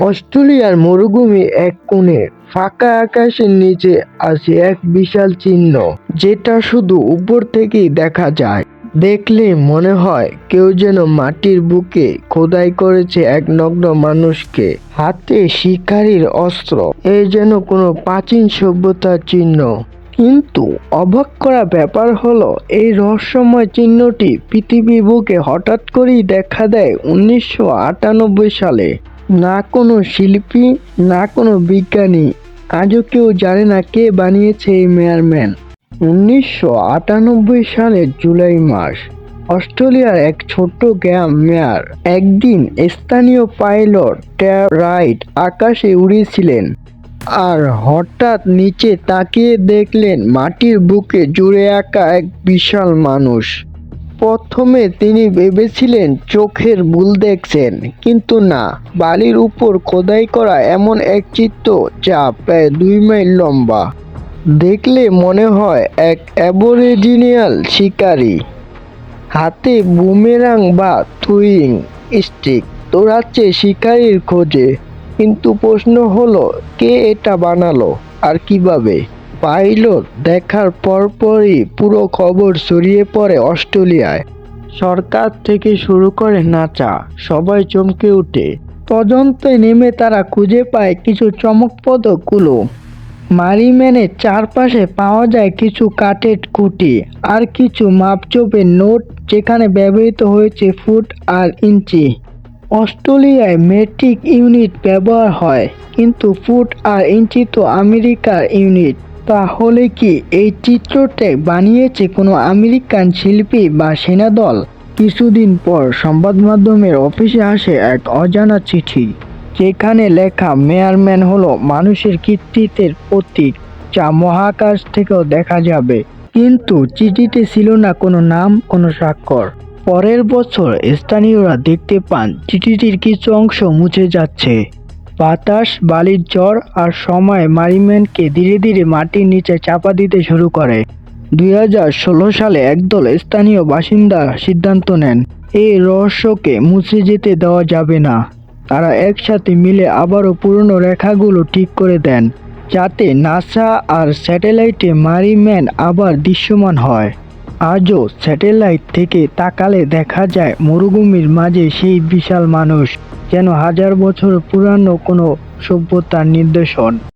অস্ট্রেলিয়ার মরুভূমি এক কোণে ফাঁকা আকাশের নিচে আছে এক বিশাল চিহ্ন, যেটা শুধু উপর থেকেই দেখা যায়। দেখলে মনে হয় কেউ যেন মাটির বুকে খোদাই করেছে এক নগ্ন মানুষকে। হাতে শিকারীর অস্ত্র, এ যেন কোনো প্রাচীন সভ্যতার চিহ্ন। কিন্তু অবাক করা ব্যাপার হলো, এই রহস্যময় চিহ্নটি পৃথিবীর বুকে হঠাৎ করেই দেখা দেয় উনিশশো আটানব্বই সালে। না কোনো শিল্পী, না কোনো বিজ্ঞানী, আজও কেউ জানে না কে বানিয়েছে এই মেয়ারম্যান। উনিশশো আটানব্বই সালের জুলাই মাস, অস্ট্রেলিয়ার এক ছোট্ট গ্রাম মেয়ার, একদিন স্থানীয় পাইলট রাইট আকাশে উড়েছিলেন আর হঠাৎ নিচে তাকিয়ে দেখলেন মাটির বুকে জুড়ে আঁকা এক বিশাল মানুষ। প্রথমে তিনি ভেবেছিলেন চোখের ভুল দেখছেন, কিন্তু না, বালির উপর খোদাই করা এমন এক চিত্র যা প্রায় দুই মাইল লম্বা। দেখলে মনে হয় এক অ্যাবরিজিনিয়াল শিকারী। হাতে বুমেরাং বা থুইং স্টিক দৌড়াচ্ছে শিকারীর খোঁজে, কিন্তু প্রশ্ন হলো, কে এটা বানালো আর কীভাবে? পাইলট দেখার পরপরই পুরো খবর ছড়িয়ে পড়ে অস্ট্রেলিয়ায়। সরকার থেকে শুরু করে নাচা, সবাই চমকে ওঠে তদন্তে নেমে তারা খুঁজে পায় কিছু চমকপ্রদ কুলো। মারিম্যানের চারপাশে পাওয়া যায় কিছু কাঠের খুঁটি আর কিছু মাপচোপের নোট যেখানে ব্যবহৃত হয়েছে ফুট আর ইঞ্চি। অস্ট্রেলিয়ায় মেট্রিক ইউনিট ব্যবহার হয়, কিন্তু ফুট আর ইঞ্চি তো আমেরিকার ইউনিট। তাহলে কি এই চিত্রটি বানিয়েছে কোনো আমেরিকান শিল্পী বা সেনাদল কিছুদিন পর সংবাদ মাধ্যমের অফিসে আসে এক অজানা চিঠি। যেখানে লেখা, মেয়ারম্যান হলো মানুষের কৃতিত্বের প্রতীক। যা মহাকাশ থেকেও দেখা যাবে। কিন্তু চিঠিতে ছিল না কোনো নাম, কোনো স্বাক্ষর। পরের বছর স্থানীয়রা দেখতে পান, চিঠিটির কিছু অংশ মুছে যাচ্ছে। বাতাস, বালির জ্বর আর সময় মারিম্যানকে ধীরে ধীরে মাটির নিচে চাপা দিতে শুরু করে। দুই হাজার ষোলো সালে একদল স্থানীয় বাসিন্দা সিদ্ধান্ত নেন, এই রহস্যকে মুছে যেতে দেওয়া যাবে না। তারা একসাথে মিলে আবারও পুরনো রেখাগুলো ঠিক করে দেন, যাতে নাসা আর স্যাটেলাইটে মারিম্যান আবার দৃশ্যমান হয়। আজও স্যাটেলাইট থেকে তাকালে দেখা যায়, মরুভূমির মাঝে সেই বিশাল মানুষ। যেন হাজার বছর পুরানো কোনো সভ্যতার নির্দেশন